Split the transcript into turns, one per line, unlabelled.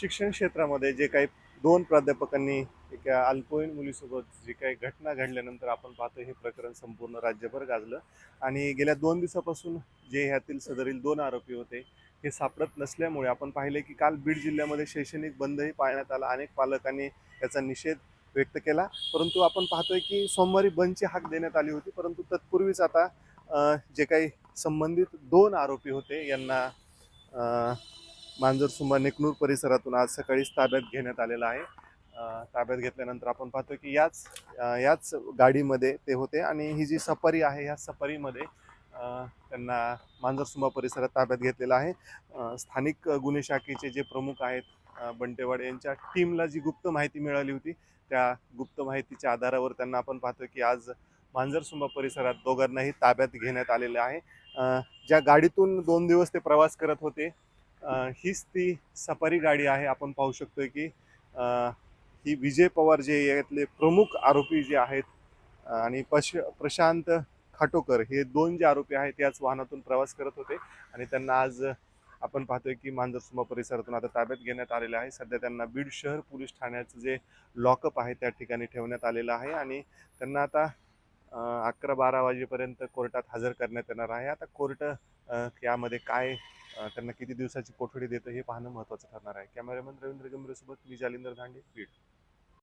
शिक्षण क्षेत्रामध्ये जे काही दोन प्राध्यापकांनी एका अल्पवयीन मुलीसोबत जी काही घटना घडल्यानंतर आपण पाहतो हे प्रकरण संपूर्ण राज्यभर गाजलं. आणि गेल्या दोन दिवसापासून जे ह्यातील सदरील दोन आरोपी होते हे सापडत नसल्यामुळे आपण पाहिले की काल बीड जिल्ह्यामध्ये शैक्षणिक बंदही पाळण्यात आला. अनेक पालकांनी याचा निषेध व्यक्त केला. परंतु आपण पाहतोय की सोमवारी बंदची हाक देण्यात आली होती. परंतु तत्पूर्वीच आता जे काही संबंधित दोन आरोपी होते यांना मांजरसुंबा नेकनूर परिसरातून आज सकाळीच ताब्यात घेण्यात आलेलं आहे. ताब्यात घेतल्यानंतर आपण पाहतो की याच याच गाडीमध्ये ते होते आणि ही जी सफारी आहे ह्या सफारीमध्ये त्यांना मांजरसुंबा परिसरात ताब्यात घेतलेला आहे. स्थानिक गुन्हे शाखेचे जे प्रमुख आहेत बंटेवाड यांच्या टीमला जी गुप्त माहिती मिळाली होती त्या गुप्त माहितीच्या आधारावर त्यांना आपण पाहतो की आज मांजरसुंबा परिसरात दोघांनाही ताब्यात घेण्यात आलेले आहे. ज्या गाडीतून दोन दिवस ते प्रवास करत होते हीच ती सफारी गाडी आहे. आपण पाहू शकतोय की ही विजय पवार जे यातले प्रमुख आरोपी जे आहेत आणि पश प्रशांत खाटोकर हे दोन जे आरोपी आहेत याच वाहनातून प्रवास करत होते. आणि त्यांना आज आपण पाहतोय की मांजरसुंबा परिसरातून आता ताब्यात घेण्यात आलेलं आहे. सध्या त्यांना बीड शहर पोलीस ठाण्याचं जे लॉकअप आहे त्या ठिकाणी ठेवण्यात आलेलं आहे. आणि त्यांना आता अकरा बारा वाजेपर्यंत कोर्टात हजर करण्यात येणार आहे. आता कोर्ट यामध्ये काय त्यांना किती दिवसाची कोठडी देतं हे पाहणं महत्त्वाचं ठरणार आहे. कॅमेरामॅन रवींद्र गंभीरसोबत मी जालिंदर धांडे बीड.